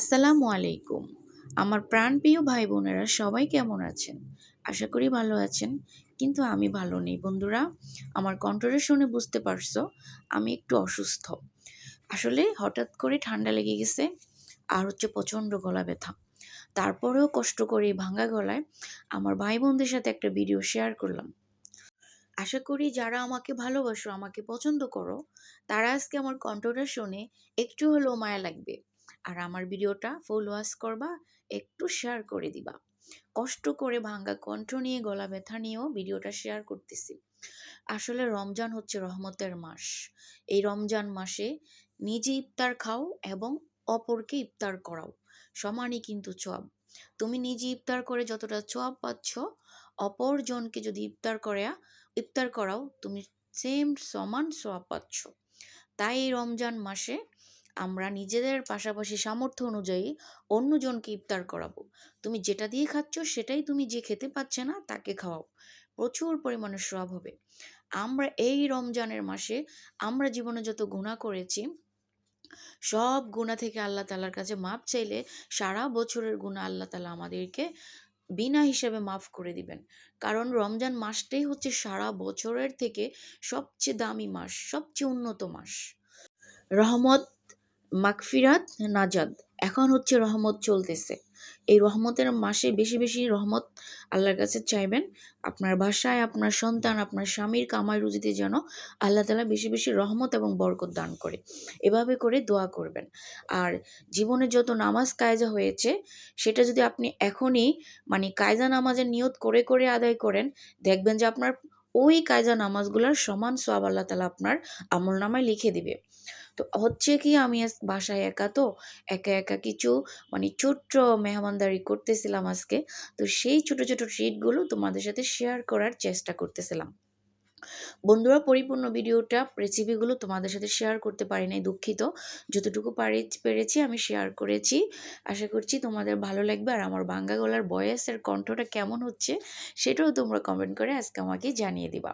আসসালামু আলাইকুম। আমার প্রাণপ্রিয় ভাই বোনেরা সবাই কেমন আছেন? আশা করি ভালো আছেন, কিন্তু আমি ভালো নেই। বন্ধুরা, আমার কণ্ঠটা শুনে বুঝতে পারছ, আমি একটু অসুস্থ। আসলে হঠাৎ করে ঠান্ডা লেগে গেছে, আর হচ্ছে প্রচণ্ড গলা ব্যথা। তারপরেও কষ্ট করে ভাঙা গলায় আমার ভাই বোনদের সাথে একটা ভিডিও শেয়ার করলাম। আশা করি যারা আমাকে ভালোবাসো, আমাকে পছন্দ করো, তারা আজকে আমার কণ্ঠটা শুনে একটু হলেও মায়া লাগবে। আর আমার ভিডিওটা ফুল ওয়াশ করবা, একটু শেয়ার করে দিবা। কষ্ট করে ভাঙ্গা কণ্ঠ নিয়ে, গলা ব্যথা নিয়েও ভিডিওটা শেয়ার করতেছি। আসলে রমজান হচ্ছে রহমতের মাস। এই রমজান মাসে নিজে ইফতার খাও এবং অপরকে ইফতার করাও। সমানই কিন্তু চব তুমি নিজে ইফতার করে যতটা চব পাচ্ছ, অপরজনকে যদি ইফতার করে ইফতার করাও, তুমি সেম সমান সোয়াব পাচ্ছ। তাই এই রমজান মাসে আমরা নিজেদের পাশাপাশি সামর্থ্য অনুযায়ী অন্যজনকে ইফতার করাবো। তুমি যেটা দিয়ে খাচ্ছ সেটাই তুমি যে খেতে পাচ্ছে না তাকে খাওয়াও। প্রচুর পরিমাণে সব হবে। আমরা এই রমজানের মাসে আমরা জীবনে যত গুণা করেছি, সব গুণা থেকে আল্লাহ তালার কাছে মাপ চাইলে সারা বছরের গুণা আল্লাহ তালা আমাদেরকে বিনা হিসেবে মাফ করে দিবেন। কারণ রমজান মাসটাই হচ্ছে সারা বছরের থেকে সবচেয়ে দামি মাস, সবচেয়ে উন্নত মাস। রহমত মাগফিরাত নাজাদ এখন হচ্ছে রহমত চলতেছে। এই রহমতের মাসে বেশি বেশি রহমত আল্লাহর কাছে চাইবেন। আপনার বাসায়, আপনার সন্তান, আপনার স্বামীর কামাই রুজিতে যেন আল্লাহ তালা বেশি বেশি রহমত এবং বরকত দান করে। এভাবে করে দোয়া করবেন। আর জীবনে যত নামাজ কায়জা হয়েছে, সেটা যদি আপনি এখনই মানে কায়জা নামাজের নিয়ত করে করে আদায় করেন, দেখবেন যে আপনার ওই কায়জা নামাজগুলোর সমান সব আল্লাহ তালা আপনার আমল নামায় লিখে দিবে। তো হচ্ছে কি আমি বাসায় একা তো, একা একা কিছু মানে ছোট্ট মেহমানদারি করতেছিলাম আজকে। তো সেই ছোট ছোট ট্রিটগুলো তোমাদের সাথে শেয়ার করার চেষ্টা করতেছিলাম। বন্ধুরা, পরিপূর্ণ ভিডিওটা রেসিপিগুলো তোমাদের সাথে শেয়ার করতে পারি নাই দুঃখিত। যতটুকু পারি, পেরেছি, আমি শেয়ার করেছি। আশা করছি তোমাদের ভালো লাগবে। আর আমার বাঙ্গা গলার বয়সের কণ্ঠটা কেমন হচ্ছে, সেটাও তোমরা কমেন্ট করে আজকে আমাকে জানিয়ে দিবা।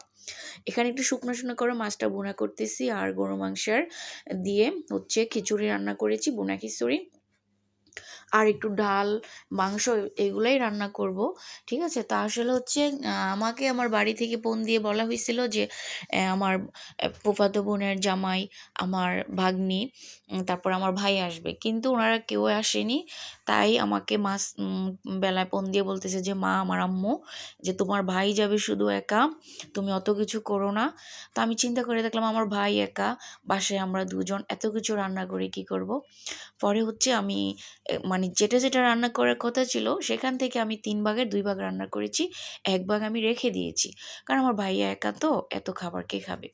এখানে একটু শুকনো শুকনো করে মাছটা বোনা করতেছি। আর গরু মাংসের দিয়ে হচ্ছে খিচুড়ি রান্না করেছি, বোনা খিচুড়ি। আর একটু ডাল, মাংস এগুলাই রান্না করব, ঠিক আছে? তা আসলে হচ্ছে আমাকে আমার বাড়ি থেকে ফোন দিয়ে বলা হয়েছিল যে আমার ফুফাতো বোনের জামাই, আমার ভাগ্নি তারপর আমার ভাই আসবে। কিন্তু ওনারা কেউ আসেনি, তাই আমাকে মাস বেলায় ফোন দিয়ে বলতেছে যে, মা, আমার আম্মু, যে তোমার ভাই যাবে শুধু একা, তুমি অত কিছু করো না। তা আমি চিন্তা করে দেখলাম আমার ভাই একা, বাসায় আমরা দুজন, এত কিছু রান্না করে কি করব? পরে হচ্ছে আমি মানে যেটা যেটা রান্না করার কথা ছিল, সেখান থেকে আমি তিন ভাগের দুই ভাগ রান্না করেছি, এক ভাগ আমি রেখে দিয়েছি। কারণ আমার ভাইয়া একা তো, এত খাবার কে খাবে?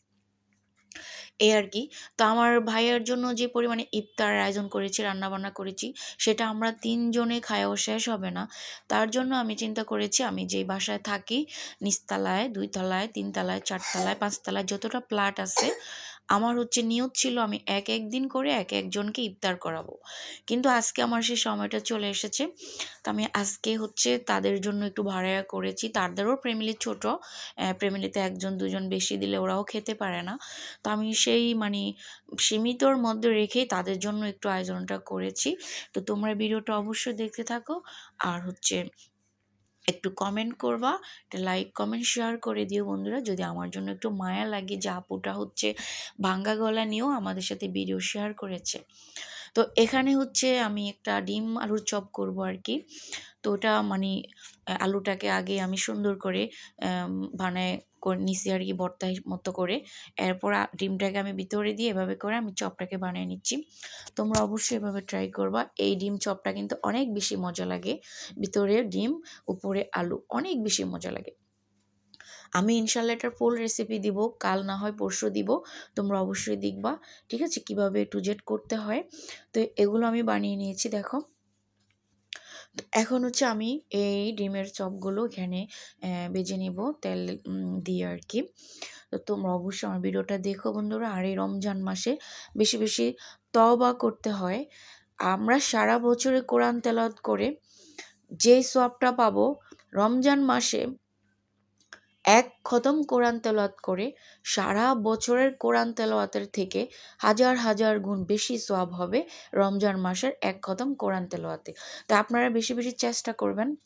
এই আর কি। তো আমার ভাইয়ের জন্য যে পরিমাণে ইফতার আয়োজন করেছি, রান্নাবান্না করেছি, সেটা আমরা তিনজনে খায়াও শেষ হবে না। তার জন্য আমি চিন্তা করেছি, আমি যেই বাসায় থাকি, নিচতলায়, দুইতলায়, তিনতলায়, চারতলায়, পাঁচতলায় যতটা প্লাট আছে আমার হচ্ছে নিয়ত ছিল আমি এক এক দিন করে এক একজনকে ইফতার করাবো। কিন্তু আজকে আমার সেই সময়টা চলে এসেছে। তো আমি আজকে হচ্ছে তাদের জন্য একটু ভাড়া করেছি। তাদেরও ফ্যামিলি ছোট ফ্যামিলিতে একজন, দুজন বেশি দিলে ওরাও খেতে পারে না। তো আমি সেই মানে সীমিতর মধ্যে রেখেই তাদের জন্য একটু আয়োজনটা করেছি। তো তোমরা ভিডিওটা অবশ্যই দেখতে থাকো। আর হচ্ছে একটু কমেন্ট করবা, একটা লাইক কমেন্ট শেয়ার করে দিও বন্ধুরা। যদি আমার জন্য একটু মায়া লাগে যে আপুটা হচ্ছে ভাঙ্গা গলা নিয়েও আমাদের সাথে ভিডিও শেয়ার করেছে। তো এখানে হচ্ছে আমি একটা ডিম আলুর চপ করব আর কি তো ওটা মানে আলুটাকে আগে আমি সুন্দর করে বানায় নিছি আর কি ভর্তা মতো করে। এরপর ডিমটাকে আমি ভিতরে দিয়ে এভাবে করে আমি চপটাকে বানিয়ে নিচ্ছি। তোমরা অবশ্যই এভাবে ট্রাই করবা। এই ডিম চপটা কিন্তু অনেক বেশি মজা লাগে। ভিতরে ডিম, উপরে আলু, অনেক বেশি মজা লাগে। আমি ইনশাল্লাহ এটার ফুল রেসিপি দিব, কাল না হয় পরশু দিব, তোমরা অবশ্যই দেখবা, ঠিক আছে? কীভাবে টু জেড করতে হয়। তো এগুলো আমি বানিয়ে নিয়েছি, দেখো। এখন হচ্ছে আমি এই ডিমের চপগুলো এখানে বেজে নিব তেল দিয়ে আর কি। তো তোমরা অবশ্যই আমার ভিডিওটা দেখো বন্ধুরা, আর এই রমজান মাসে বেশি বেশি তবা করতে হয়। আমরা সারা বছরে কোরআন তেলাওয়াত করে যে সবটা পাবো, রমজান মাসে এক খতম কোরআন তেলাওয়াত করে সারা বছরের কোরআন তেলাওয়াতের থেকে হাজার হাজার গুণ বেশি সোয়াব হবে রমজান মাসের এক খতম কোরআন তেলাওয়াতে। তা আপনারা বেশি বেশি চেষ্টা করবেন।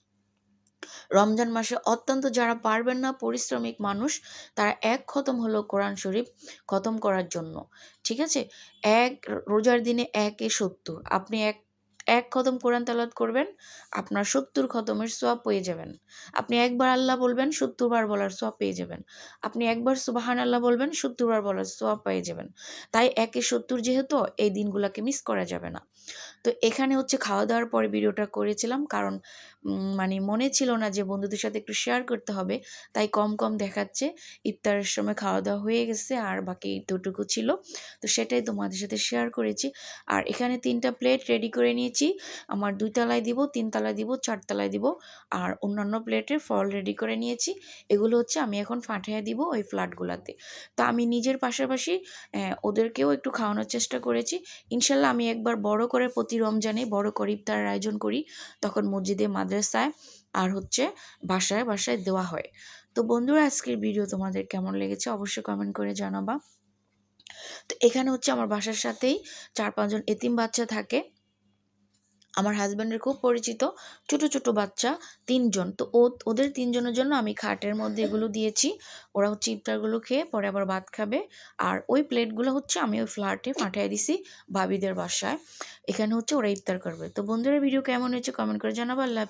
রমজান মাসে অত্যন্ত যারা পারবেন না, পরিশ্রমিক মানুষ, তারা এক খতম হলো কোরআন শরীফ খতম করার জন্য। ঠিক আছে? এক রোজার দিনে একে সত্তর, আপনি এক এক খতম কোরআন তালাত করবেন, আপনার সত্তর খতমের সোয়াব পেয়ে যাবেন। আপনি একবার আল্লাহ বলবেন সত্তর বার বলার সোয়াব পেয়ে যাবেন। আপনি একবার সুবাহান আল্লাহ বলবেন সত্তর বার বলার সোয়াব পেয়ে যাবেন। তাই একে সত্তর যেহেতু, এই দিনগুলোকে মিস করা যাবে না। তো এখানে হচ্ছে খাওয়া দাওয়ার পরে ভিডিওটা করেছিলাম। কারণ মানে মনে ছিল না যে বন্ধুদের সাথে একটু শেয়ার করতে হবে। তাই কম কম দেখাচ্ছে। ইফতারের সময় খাওয়া দাওয়া হয়ে গেছে আর বাকি দুটুকু ছিল। তো সেটাই তোমাদের সাথে শেয়ার করেছি। আর এখানে তিনটা প্লেট রেডি করে নিয়েছি। আমার দুই তলায় দিব, তিন তলায় দিব, চার তলায় দিব। আর অন্যান্য প্লেটের ফল রেডি করে নিয়েছি। এগুলো হচ্ছে আমি এখন ফাটিয়ে দিব ওই ফ্ল্যাটগুলোতে তো আমি নিজের পাশাপাশি ওদেরকেও একটু খাওয়ানোর চেষ্টা করেছি। ইনশাল্লাহ আমি একবার বড় করে প্রতি রমজানে বড় করে তার আয়োজন করি। তখন মসজিদে, মাদ্রাসায় আর হচ্ছে বাসায় বাসায় দেওয়া হয়। তো বন্ধুরা, আজকের ভিডিও তোমাদের কেমন লেগেছে অবশ্যই কমেন্ট করে জানাবা। তো এখানে হচ্ছে আমার বাসার সাথেই চার পাঁচজন এতিম বাচ্চা থাকে। আমার হাজব্যান্ডের খুব পরিচিত। ছোট ছোট বাচ্চা, তিনজন। তো ও, ওদের তিনজনের জন্য আমি খাটের মধ্যে এগুলো দিয়েছি। ওরা হচ্ছে ইফতারগুলো খেয়ে পরে আবার ভাত খাবে। আর ওই প্লেটগুলো হচ্ছে আমি ওই ফ্ল্যাটে পাঠিয়ে দিছি ভাবিদের বাসায়। এখানে হচ্ছে ওরা ইফতার করবে। তো বন্ধুরা ভিডিও কেমন হয়েছে কমেন্ট করে জানাব। আল্লাহ